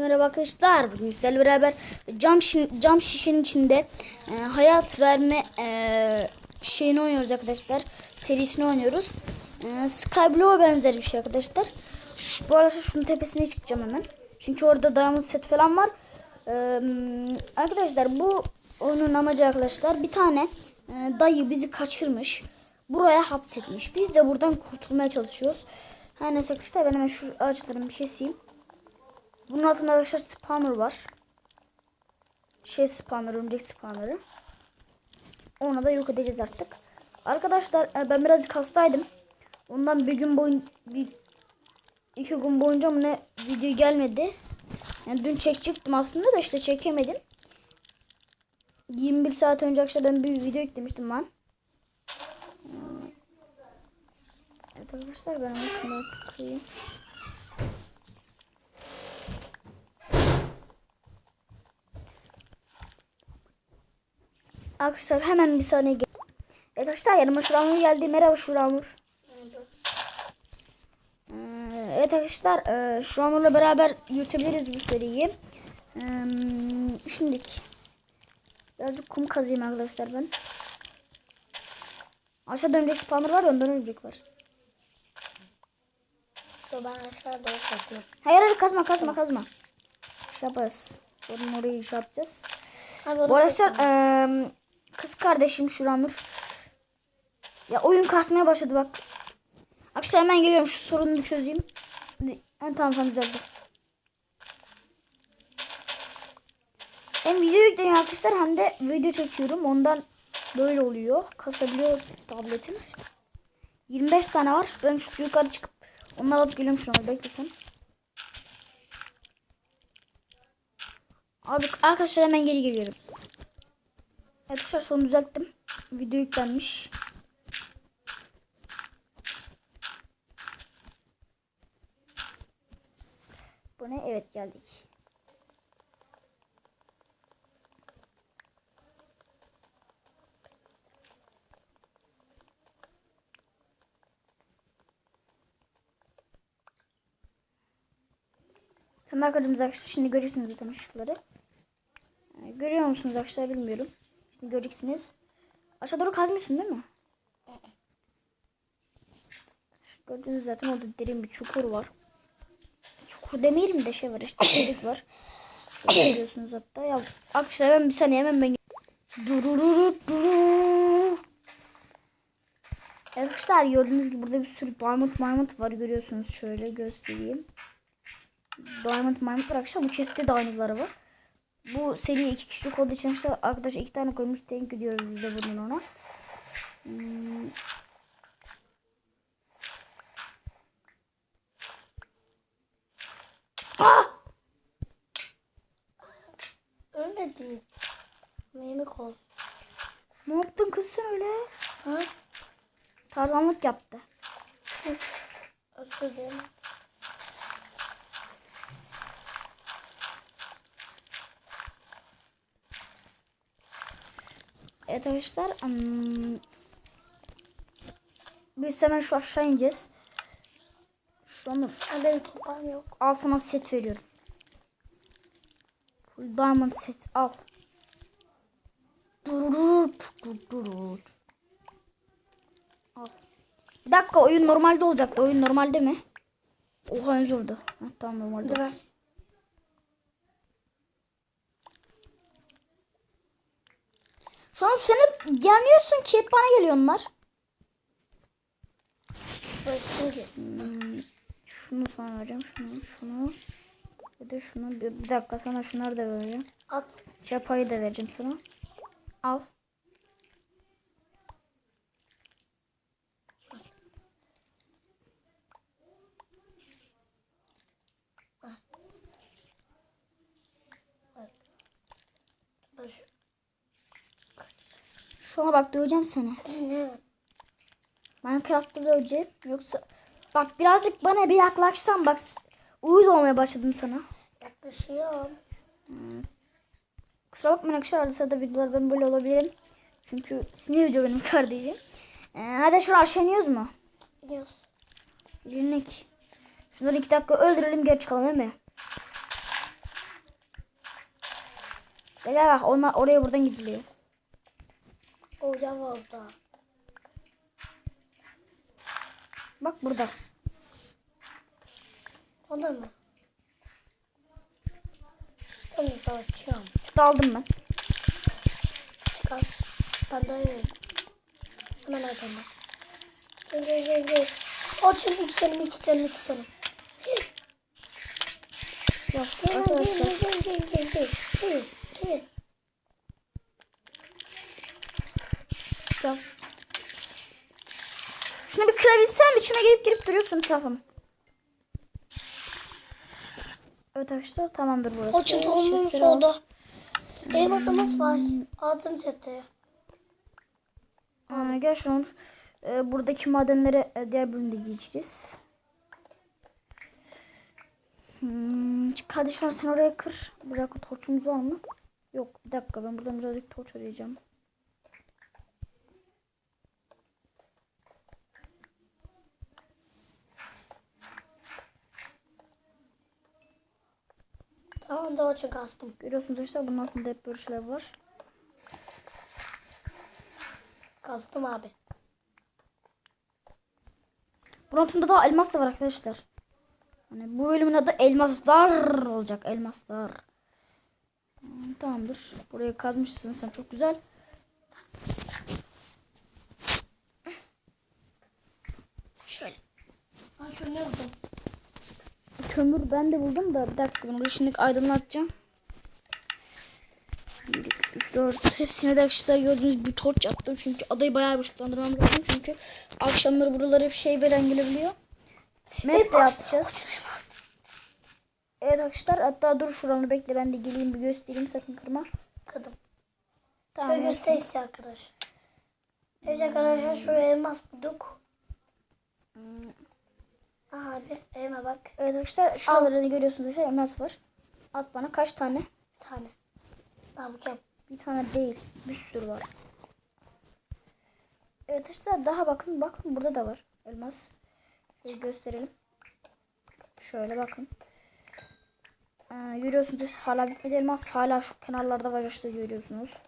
Merhaba arkadaşlar. Bugün sizlerle beraber cam, şişin, cam şişenin içinde e, hayat verme e, şeyini oynuyoruz arkadaşlar. Serisini oynuyoruz. E, Skyblock'a benzer bir şey arkadaşlar. Şu, bu arada şunun tepesine çıkacağım hemen. Çünkü orada diamond set falan var. E, arkadaşlar bu oyunun amacı arkadaşlar bir tane e, dayı bizi kaçırmış. Buraya hapsetmiş. Biz de buradan kurtulmaya çalışıyoruz. Her neyse arkadaşlar ben hemen şu ağaçlarımı keseyim. Bunun altında arkadaşlar spawner var. Şey spawner, örümcek spawnerı. Ona da yok edeceğiz artık. Arkadaşlar e, ben birazcık hastaydım. Ondan bir gün boyun bir iki gün boyunca mı ne video gelmedi. Yani dün çekecektim aslında da işte çekemedim. 21 saat önce akşam ben bir video yüklemiştim ben. Evet arkadaşlar ben şunu kırayım. Arkadaşlar hemen bir saniye gel. Evet arkadaşlar yanıma Şuramur geldi. Merhaba Şuramur. Ee, evet arkadaşlar e, Şuramur'la beraber yürütebiliriz bu seriyi. Ee, şimdilik birazcık kum kazayım arkadaşlar ben. Aşağıda örümcek spawner var ondan örümcek var. Dur ben aşağı doğru kasayım. Hayır hayır kazma kazma kazma. Şey yaparız. Sorun orayı şey yapacağız. Abi Bu arkadaşlar kız kardeşim Şuranur. Ya oyun kasmaya başladı bak. Arkadaşlar hemen geliyorum şu sorunu çözeyim. En tamam tamam düzeldi. Hem video yükleniyor arkadaşlar hem de video çekiyorum. Ondan böyle oluyor. Kasabiliyor tabletim. 25 tane var. Ben şu yukarı çıkıp onları alıp geliyorum şuna. Bekle sen. Abi arkadaşlar hemen geri geliyorum. Arkadaşlar son düzelttim. Video yüklenmiş. Bu ne? Evet geldik. Tamam arkadaşlar şimdi göreceksiniz zaten ışıkları. Ee, Görüyor musunuz arkadaşlar bilmiyorum. Göreceksiniz. Aşağı doğru kazmıyorsun değil mi? Şu Gördüğünüz zaten orada derin bir çukur var. Çukur demeyelim de şey var işte delik var. Şurada görüyorsunuz hatta. Ya arkadaşlar ben bir saniye hemen ben. Arkadaşlar gördüğünüz gibi burada bir sürü diamond diamond var görüyorsunuz şöyle göstereyim. Diamond diamond var arkadaşlar bu chest'te de aynıları var. Bu seri iki kişilik olduğu için işte arkadaş iki tane koymuş. Thank you diyoruz biz de bunun ona. Hmm. Ah! ölmedi. Mimik ol. Ne yaptın kız sen öyle? Ha? Tarzanlık yaptı. Özür dilerim. Evet arkadaşlar. hmm, Biz hemen şu aşağı ineceğiz. Şu an benim toprağım yok. al sana set veriyorum. Full diamond set al. Dururut, dururut. Al. Bir dakika oyun normalde olacaktı. Oyun normalde mi? Oha en zordu. Ha, tamam normalde. Dur Şu an sen hep gelmiyorsun ki hep bana geliyor onlar. Bıraktım ki. Hmm, şunu sana vereceğim. Şunu, şunu. Bir de şunu. Bir, bir dakika sana şunları da vereceğim. At. Çapayı da vereceğim sana. Al. Dur şu- Şuna bak döveceğim seni. Ne? Minecraft'ta döveceğim. Yoksa bak birazcık bana bir yaklaşsan bak uyuz olmaya başladım sana. Yaklaşıyorum. Kusura bakmayın arkadaşlar arada sırada videolar ben böyle olabilirim. Çünkü sinir video benim kardeşim. Ee, hadi şunu aşağı iniyoruz mu? Gidiyoruz. Birlik. Şunları iki dakika öldürelim geri çıkalım değil mi? Gel bak ona, oraya buradan gidiliyor. Orada var orada. Bak burada. O da mı? Ben de açıyorum. Çıktı aldım ben. Çıkar. Ben de yiyorum. Hemen arkanda. Gel gel gel gel. Açın iki canım iki canım iki canım. Gel arkadaşlar. gel gel gel gel gel. Gel gel. Tamam. Şunu bir kırabilsem içine girip girip duruyorsun tamam. Evet arkadaşlar tamamdır burası. Açın tohumum solda. Elmasımız var. Aldım seti. Aa, gel şunu. Ee, buradaki madenleri e, diğer bölümde geçeceğiz. Hmm, hadi şunu sen oraya kır. Bırak torçumuz var mı? Yok bir dakika ben buradan birazcık torç arayacağım. Tamam da açın kastım. Görüyorsunuz arkadaşlar bunun altında hep böyle şeyler var. Kastım abi. Bunun altında da elmas da var arkadaşlar. Hani bu bölümün adı elmaslar olacak. Elmaslar. Hmm, Tamamdır. Buraya kazmışsın sen çok güzel. Şöyle. Ay kömür buldum. Kömür ben de buldum da bir dakika bunu şimdi aydınlatacağım. 1, 2, 3, 4 hepsine de arkadaşlar gördüğünüz bir torç attım. Çünkü adayı bayağı bir ışıklandırmam lazım. Çünkü akşamları buralara bir şey veren gelebiliyor. Map de yapacağız. Evet arkadaşlar hatta dur şuranı bekle ben de geleyim bir göstereyim sakın kırma. Kadın. Tamam. Şöyle gösterisi arkadaş. Evet arkadaşlar şuraya elmas bulduk. Aha abi elma bak. Evet arkadaşlar şuraları görüyorsunuz arkadaşlar elmas var. At bana kaç tane? Bir tane. Ne yapacağım? Bir tane değil. Bir sürü var. Evet arkadaşlar daha bakın. Bakın burada da var. Elmas. Şöyle gösterelim. Şöyle bakın. Ee, görüyorsunuz hala bitmedi elmas. Hala şu kenarlarda var işte görüyorsunuz.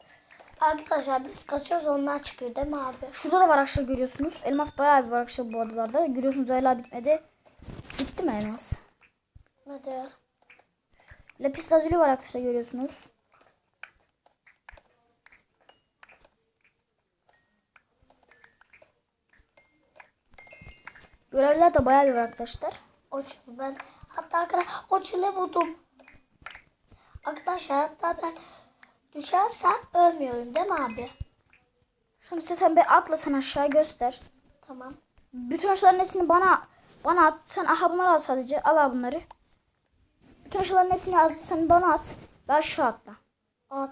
Arkadaşlar biz kaçıyoruz onlar çıkıyor değil mi abi? Şurada da var arkadaşlar görüyorsunuz. Elmas bayağı bir var arkadaşlar bu adalarda. Görüyorsunuz hala bitmedi. Bitti mi elmas? Hadi. Lapis lazuli var arkadaşlar görüyorsunuz. Görevler de bayağı bir var arkadaşlar. O ben. Hatta arkadaşlar o buldum. Arkadaşlar hatta ben düşersem ölmüyorum değil mi abi? Size sen bir atla sen aşağı göster. Tamam. Bütün aşıların hepsini bana bana at. Sen aha bunları al sadece. Al al bunları. Bütün aşıların hepsini az sen bana at. Ben aşağı atla. Al.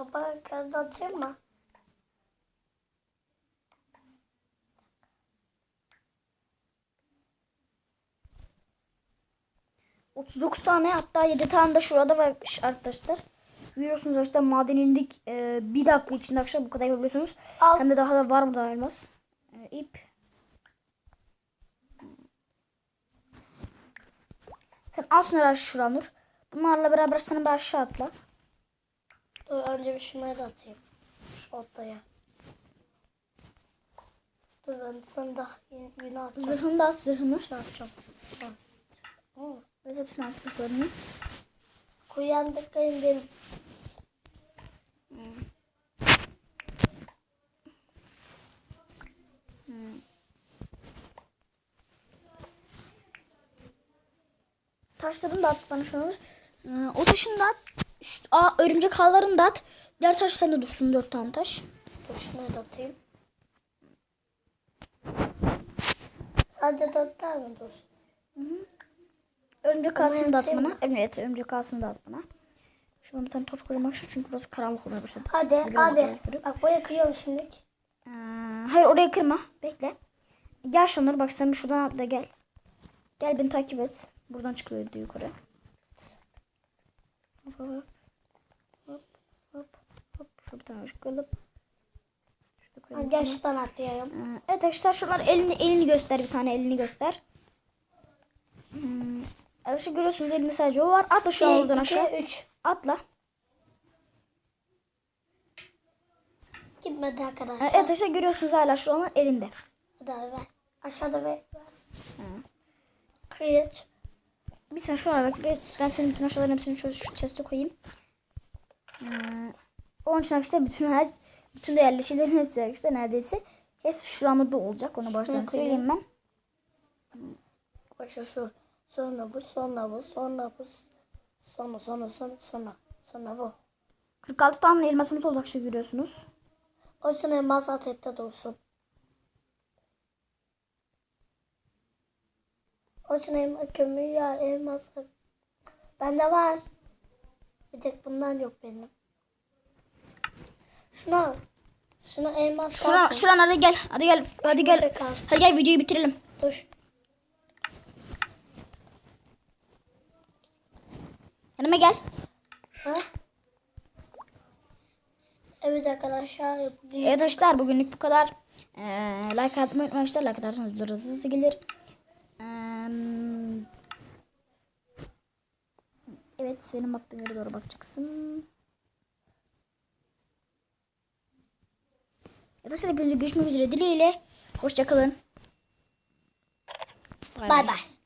Topa kağıdı atayım mı? 39 tane hatta 7 tane de şurada varmış arkadaşlar. Görüyorsunuz arkadaşlar maden indik. Ee, bir dakika içinde arkadaşlar bu kadar yapabiliyorsunuz. Al. Hem de daha da var burada elmas. Ee, ip. Sen al şunları dur. Bunlarla beraber sana bir aşağı atla. Dur önce bir şunları da atayım. Şu ortaya. Dur ben sana daha yeni, yeni atacağım. Zırhını da at zırhını. Şunu atacağım. Tamam. Hı. Evet hepsini at zırhlarını. Kuyandıklarım benim. Taşlarını da at bana şunu. Ee, o taşını da at. Şu, aa, örümcek ağlarını da at. Diğer taş sende dursun dört tane taş. Dur şunları da atayım. Sadece dört tane mi dursun? Örümcek ağasını da at bana. Evet örümcek ağasını da at bana. Şuradan bir tane torç arkadaşlar çünkü burası karanlık olmaya başladı. Hadi mecburum. Bak buraya kıyıyorum şimdi. Ee, hayır oraya kırma. Bekle. Gel şunları bak sen bir şuradan atla gel. Gel beni takip et. Buradan çıkılıyor yukarı. Hop hop hop. Hop hop. Tamam şu kalıp. Şurada koyalım. gel şuradan atlayalım. Ee, Evet arkadaşlar şunlar elini elini göster bir tane elini göster. Hmm. Arkadaşlar görüyorsunuz elinde sadece o var. Atla şu an oradan 2, aşağı. 3. Atla. Gitmedi Ee, arkadaşlar. Evet arkadaşlar görüyorsunuz hala şu an elinde. Hadi abi ver. Aşağıda ver. Kıyıç. Bir saniye şu an bak. Ben senin bütün aşağıların hepsini şu, şu chest'e koyayım. Ee, onun için arkadaşlar bütün her bütün değerli şeylerin hepsi arkadaşlar neredeyse hepsi şuramda olacak. Onu baştan söyleyeyim ben. Başa şu. Sonra bu, sonra bu, sonra bu. Sonra, sonra, sonra, sonra. Sonra bu. 46 tane elmasımız olacak şu görüyorsunuz. O için elmas atette dursun. O için elma, kömür ya elmas. Bende var. Bir tek bundan yok benim. Şunu al. Şunu elmas Şura, kalsın. şuran hadi gel. Hadi gel. Hadi gel. Kalsın. Hadi gel videoyu bitirelim. Dur. Yanıma gel. Ha? Evet arkadaşlar. Evet arkadaşlar bugünlük bu kadar. Ee, like atmayı unutmayın arkadaşlar. Like atarsanız videolar hızlı hızlı gelir. Evet benim baktığım yere doğru bakacaksın. Arkadaşlar hepinize görüşmek üzere dileğiyle. Hoşçakalın. Bay bay.